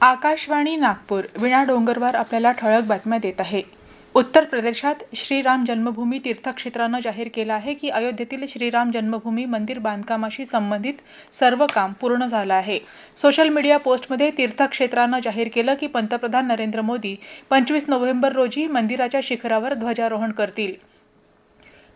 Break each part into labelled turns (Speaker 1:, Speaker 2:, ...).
Speaker 1: आकाशवाणी नागपूर विणा डोंगरवार आपल्याला ठळक बातम्या देत आहे. उत्तर प्रदेशात श्रीराम जन्मभूमी तीर्थक्षेत्रानं जाहीर केलं आहे की अयोध्येतील श्रीराम जन्मभूमी मंदिर बांधकामाशी संबंधित सर्व काम पूर्ण झालं आहे. सोशल मीडिया पोस्टमध्ये तीर्थक्षेत्रानं जाहीर केलं की पंतप्रधान नरेंद्र मोदी पंचवीस नोव्हेंबर रोजी मंदिराच्या शिखरावर ध्वजारोहण करतील.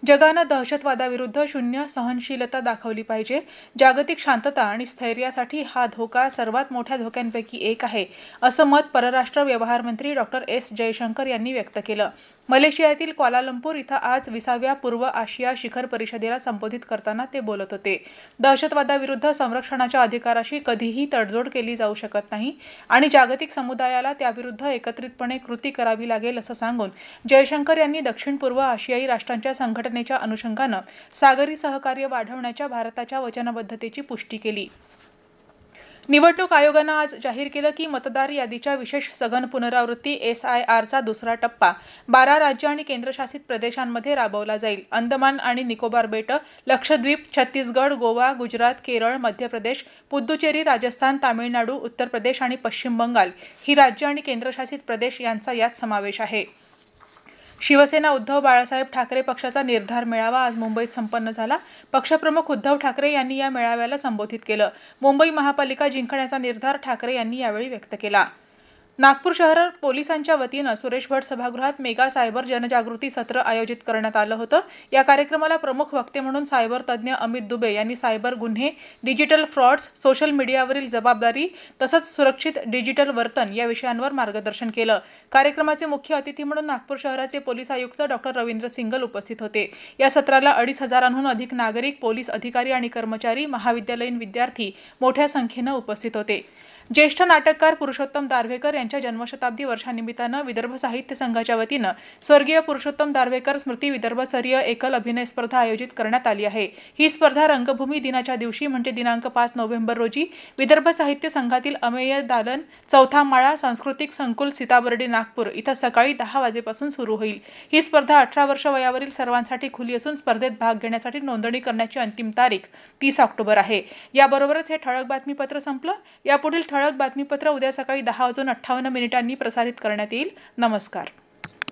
Speaker 1: जगानं दहशतवादाविरुद्ध शून्य सहनशीलता दाखवली पाहिजे. जागतिक शांतता आणि स्थैर्यासाठी हा धोका सर्वात मोठ्या धोक्यांपैकी एक आहे असं मत परराष्ट्र व्यवहार मंत्री डॉक्टर एस जयशंकर यांनी व्यक्त केलं. मलेशियातील क्वालालंपूर इथं आज विसाव्या पूर्व आशिया शिखर परिषदेला संबोधित करताना ते बोलत होते. दहशतवादाविरुद्ध संरक्षणाच्या अधिकाराशी कधीही तडजोड केली जाऊ शकत नाही आणि जागतिक समुदायाला त्याविरुद्ध एकत्रितपणे कृती करावी लागेल असं सांगून जयशंकर यांनी दक्षिण पूर्व आशियाई राष्ट्रांच्या संघटनेच्या अनुषंगानं सागरी सहकार्य वाढवण्याच्या भारताच्या वचनबद्धतेची पुष्टी केली. निवडणूक आयोगानं आज जाहीर केलं की मतदार यादीच्या विशेष सघन पुनरावृत्ती एस आय आरचा दुसरा टप्पा बारा राज्य आणि केंद्रशासित प्रदेशांमध्ये राबवला जाईल. अंदमान आणि निकोबार बेटं लक्षद्वीप छत्तीसगड गोवा गुजरात केरळ मध्य प्रदेश पुद्दुचेरी राजस्थान तामिळनाडू उत्तर प्रदेश आणि पश्चिम बंगाल ही राज्य आणि केंद्रशासित प्रदेश यांचा यात समावेश आहे. शिवसेना उद्धव बाळासाहेब ठाकरे पक्षाचा निर्धार मेळावा आज मुंबईत संपन्न झाला. पक्षप्रमुख उद्धव ठाकरे यांनी या मेळाव्याला संबोधित केलं. मुंबई महापालिका जिंकण्याचा निर्धार ठाकरे यांनी यावेळी व्यक्त केला. नागपूर शहर पोलिसांच्या वतीनं सुरेश भट सभागृहात मेगा सायबर जनजागृती सत्र आयोजित करण्यात आलं होतं. या कार्यक्रमाला प्रमुख वक्ते म्हणून सायबर तज्ज्ञ अमित दुबे यांनी सायबर गुन्हे डिजिटल फ्रॉड्स सोशल मीडियावरील जबाबदारी तसंच सुरक्षित डिजिटल वर्तन या विषयांवर मार्गदर्शन केलं. कार्यक्रमाचे मुख्य अतिथी म्हणून नागपूर शहराचे पोलीस आयुक्त डॉक्टर रवींद्र सिंगल उपस्थित होते. या सत्राला अडीच हजारांहून अधिक नागरिक पोलीस अधिकारी आणि कर्मचारी महाविद्यालयीन विद्यार्थी मोठ्या संख्येनं उपस्थित होते. ज्येष्ठ नाटककार पुरुषोत्तम दारव्हेकर यांच्या जन्मशताब्दी वर्षानिमित्तानं विदर्भ साहित्य संघाच्या वतीनं स्वर्गीय पुरुषोत्तम दारव्हेकर स्मृती विदर्भस्तरीय एकल अभिनय स्पर्धा आयोजित करण्यात आली आहे. ही स्पर्धा रंगभूमी दिनाच्या दिवशी म्हणजे दिनांक पाच नोव्हेंबर रोजी विदर्भ साहित्य संघातील अमेय दालन चौथा माळा सांस्कृतिक संकुल सीताबर्डी नागपूर इथं सकाळी दहा वाजेपासून सुरू होईल. ही स्पर्धा अठरा वर्ष वयावरील सर्वांसाठी खुली असून स्पर्धेत भाग घेण्यासाठी नोंदणी करण्याची अंतिम तारीख तीस ऑक्टोबर आहे. याबरोबरच हे ठळक बातमीपत्र संपलं. यापुढील ठळक बातमीपत्र उद्या सकाळी दहा वाजून अठ्ठावन्न मिनिटांनी प्रसारित करण्यात येईल. नमस्कार.